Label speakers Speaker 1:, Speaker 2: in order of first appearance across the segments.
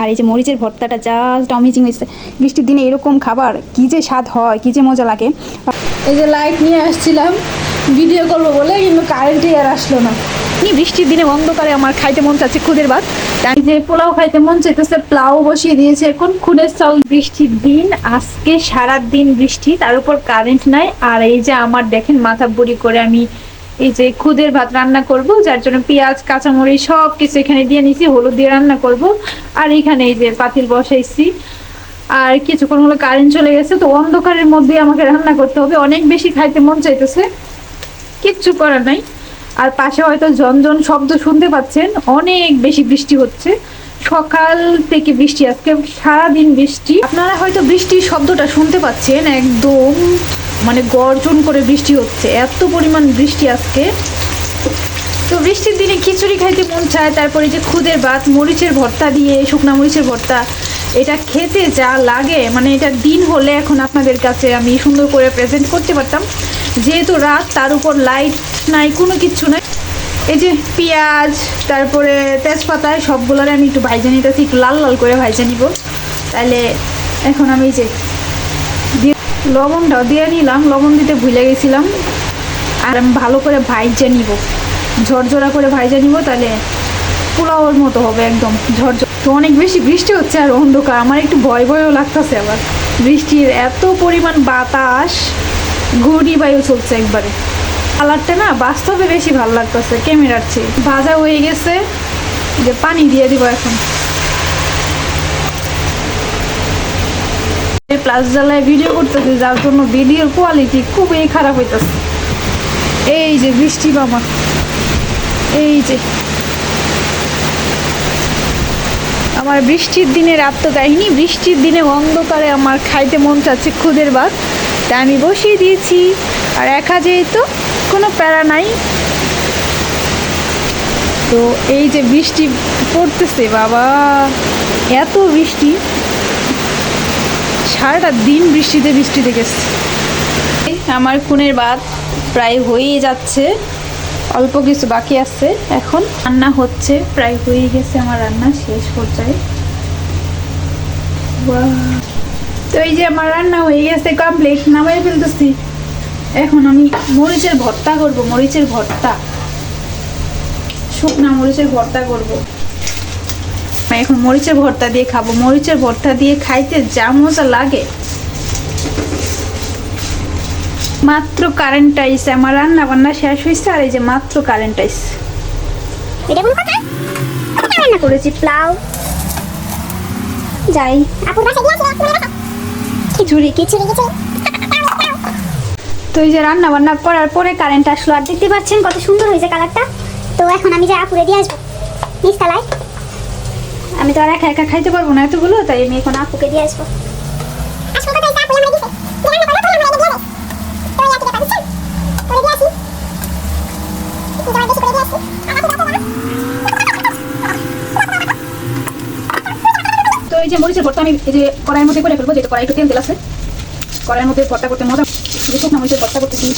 Speaker 1: আর এই যে মরিচের ভর্তাটা জাস্ট অমেজিং হয়েছে। বৃষ্টির দিনে এরকম খাবার কি যে স্বাদ হয় কি যে মজা লাগে।
Speaker 2: এই যে লাইট নিয়ে আসছিলাম ভিডিও করব বলে কিন্তু কারেন্টই আর আসলো না।
Speaker 1: এই বৃষ্টির দিনে অন্ধকারে আমার খাইতে মন চাচ্ছে খুদের ভাত।
Speaker 2: এই যে পোলাও খাইতে মন চাইতেছে প্লাও বসিয়ে দিয়েছে এখন খুনের চাল।
Speaker 1: বৃষ্টির দিন আজকে সারা দিন বৃষ্টি তার উপর কারেন্ট নাই। আর এই যে আমার দেখেন মাথা বুড়ি করে আমি এই যে খুদের ভাত রান্না করব, যার জন্য পেঁয়াজ, কাঁচামরিচ সব কিছু এখানে দিয়ে নিছি হলুদ দিয়ে রান্না করব। আর এখানে এই যে পাতিল বসাইছি। আর কিছুক্ষণ হলো কারেন্ট চলে গেছে, তো অন্ধকারের মধ্যে আমাকে রান্না করতে হবে। অনেক বেশি খাইতে মন চাইতেছে। কিচ্ছু করার নাই। আর পাশে হয়তো ঝনঝন শব্দ শুনতে পাচ্ছেন, অনেক বেশি বৃষ্টি হচ্ছে। সকাল থেকে বৃষ্টি, আজকে সারাদিন বৃষ্টি। আপনারা হয়তো বৃষ্টির শব্দটা শুনতে পাচ্ছেন, একদম মানে গর্জন করে বৃষ্টি হচ্ছে, এত পরিমাণ বৃষ্টি আজকে। তো বৃষ্টির দিনে খিচুড়ি খাইতে মন চায়, তারপরে যে খুদের ভাত, মরিচের ভর্তা দিয়ে, শুকনা মরিচের ভর্তা, এটা খেতে যা লাগে মানে এটা দিন হলে এখন আপনাদের কাছে আমি সুন্দর করে প্রেজেন্ট করতে পারতাম। যেহেতু রাত, তার উপর লাইট নাই, কোনো কিচ্ছু নাই। এই যে পেঁয়াজ, তারপরে তেজপাতায় সবগুলোরে আমি একটু ভাইজা নিতেছি একটু লাল লাল করে ভাইজা নিব। তাহলে এখন আমি যে লবণটাও দিয়ে নিলাম, লবণ দিতে ভুলে গেছিলাম। আর আমি ভালো করে ভাইজা নিব। ঝরঝরা করে ভাইজা নিব তাহলে পোলাওর মতো হবে একদম ঝরঝর তো অনেক বেশি বৃষ্টি হচ্ছে আর অন্ধকার, আমার একটু ভয় ভয়ও লাগতেছে আবার। বৃষ্টির এত পরিমাণ বাতাস ঘূর্ণি বায়ু চলছে একবারে। কালারটা না বাস্তবে বেশি ভালো লাগতেছে, ক্যামেরার চেয়ে। ভাজা হয়ে গেছে, যে পানি দিয়ে দিব এখন। প্লাস জ্বালায় ভিডিও করতেছে, যার জন্য ভিডিওর কোয়ালিটি খুবই খারাপ হইতেছে। এই যে বৃষ্টি বাবা এই যে। আমার বৃষ্টির দিনের আত্মকাহিনী বৃষ্টির দিনে অন্ধকারে আমার খাইতে মন চাচ্ছে খুদের ভাত। তা আমি বসিয়ে দিয়েছি। আর একা যেহেতু কোনো প্যারা নাই। তো এই যে বৃষ্টি পড়তেছে, বাবা। এত বৃষ্টি। সারাটা দিন বৃষ্টিতে বৃষ্টিতে গেছে। আমার খুনের ভাত প্রায় হয়েই যাচ্ছে। অল্প কিছু বাকি আছে। এখন রান্না হচ্ছে। প্রায় হয়ে গেছে আমার রান্না শেষ পর্যায়ে! তো এই যে আমার রান্না হয়ে গেছে কমপ্লিট নামাই ফেলতেছি। এখন আমি মরিচের ভর্তা করব মরিচের ভর্তা। শুকনা মরিচের ভর্তা করব। এখন মরিচের ভর্তা দিয়ে খাব। মরিচের ভর্তা দিয়ে খাইতে যা মজা লাগে। মাত্র কারেন্ট আইসে আমার রান্না বান্না শেষ হয়েছে আর এই যে মাত্র কারেন্ট আইসে
Speaker 3: এটা কোন কথা? রান্না করেছি? প্লাউ। যাই। আপুর গিয়েছিল খিচুড়ি খিচুড়ি খিচুড়ি।
Speaker 1: তো এই যে রান্না বান্না করার পরে কারেন্ট আসলো, আর
Speaker 3: দেখতে পাচ্ছেন কত সুন্দর হয়েছে কালারটা তো এখন আমি যাই আপুরে দিয়ে আসব। নিচতলায়
Speaker 1: আমি তো আর একা একা খাইতে পারব না এতগুলো, তাই আমি এখন
Speaker 3: আপুকে দিয়ে আসব। তো এই
Speaker 1: যে মরিচের ভর্তা আমি এই যে কড়াইয়ের মধ্যে করে ফেলব, যেটা কড়াই একটু তেল তেল আছে। কড়াইয়ের মধ্যে ভর্তা করতে মজা শুকনা মরিচের ভর্তা করতেছি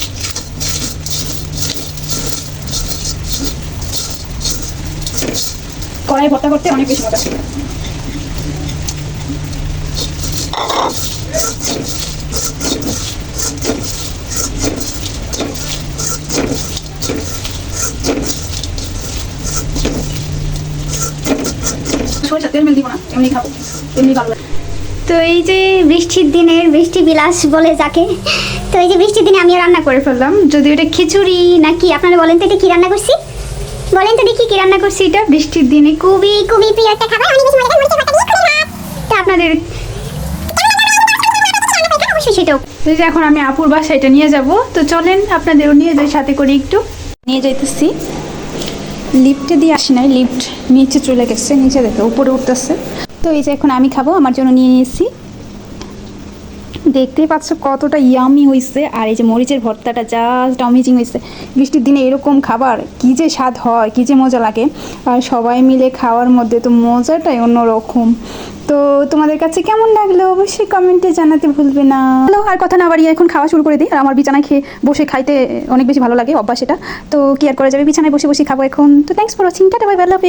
Speaker 1: কড়াই ভর্তা করতে অনেক বেশি মজা সরিষা তেল মেল দিব না, এমনি খাব, এমনি ভালো লাগে।
Speaker 3: তো এই যে বৃষ্টির দিনের বৃষ্টি বিলাস বলে যাকে, তো এই যে বৃষ্টির দিনে আমি রান্না করে ফেললাম। যদি ওটা খিচুড়ি নাকি, আপনারা বলেন তো এটা কি রান্না করছি? বলেন তো দেখি কি রান্না করছি এটা।
Speaker 1: বৃষ্টির দিনে
Speaker 3: খুবই খুবই প্রিয় একটা খাবার। অনেক বেশি মজা মরিচের ভর্তা দিয়ে খুবই ভাত। তো আপনাদের সেটাও।
Speaker 1: যে এখন আমি আপুর বাসায় এটা নিয়ে যাব। তো চলেন আপনাদেরও নিয়ে যাই, সাথে করে একটু। নিয়ে যাইতেছি। লিফটে দিয়ে আসি নাই, লিফট নিচে চলে গেছে, নিচে দেখে, উপরে উঠতেছে। তো এই যে এখন আমি খাব, আমার জন্য নিয়ে নিয়েছি। দেখতেই পাচ্ছ কতটা ইয়ামি হয়েছে আর এই যে মরিচের ভর্তাটা জাস্ট অমেজিং হয়েছে বৃষ্টির দিনে এরকম খাবার, কী যে স্বাদ হয়, কী যে মজা লাগে। আর সবাই মিলে খাওয়ার মধ্যে তো মজাটাই অন্যরকম। তো তোমাদের কাছে কেমন লাগল অবশ্যই কমেন্টে জানাতে ভুলবে না। হ্যালো, আর কথা না বাড়িয়ে এখন খাওয়া শুরু করে দিই। আর আমার বিছানায় খেয়ে বসে খাইতে অনেক বেশি ভালো লাগে, অভ্যাস এটা। তো কি আর করা যাবে? বিছানায় বসে বসে খাব এখন। তো thanks for watching tata bye bye love